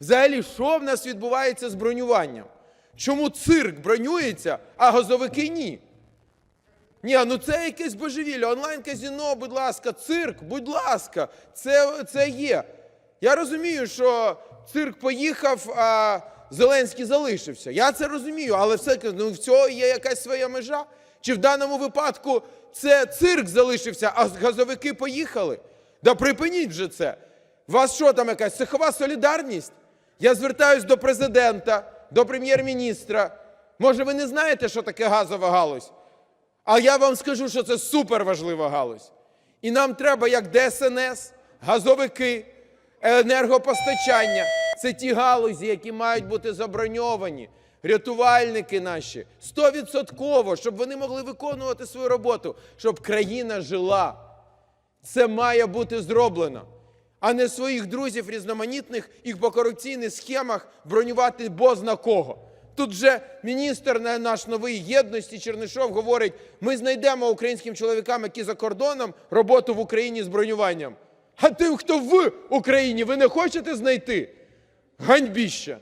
Взагалі, що в нас відбувається з бронюванням? Чому цирк бронюється, а газовики ні? Ні, ну це якесь божевілля. Онлайн-казіно, будь ласка, цирк, будь ласка, це, це є. Я розумію, що цирк поїхав, а Зеленський залишився. Я це розумію, але все ну, в цього є якась своя межа. Чи в даному випадку це цирк залишився, а газовики поїхали? Да припиніть вже це. У вас що там якась цехова солідарність? Я звертаюсь до президента, до прем'єр-міністра. Може, ви не знаєте, що таке газова галузь? А я вам скажу, що це суперважлива галузь. І нам треба, як ДСНС, газовики, енергопостачання. Це ті галузі, які мають бути заброньовані. Рятувальники наші стовідсотково, щоб вони могли виконувати свою роботу, щоб країна жила. Це має бути зроблено, а не своїх друзів різноманітних і по корупційних схемах бронювати бозна кого. Тут же міністр на- наш нової єдності Чернишов говорить: ми знайдемо українським чоловікам, які за кордоном, роботу в Україні з бронюванням. А тим, хто в Україні, ви не хочете знайти? Ганьбіще!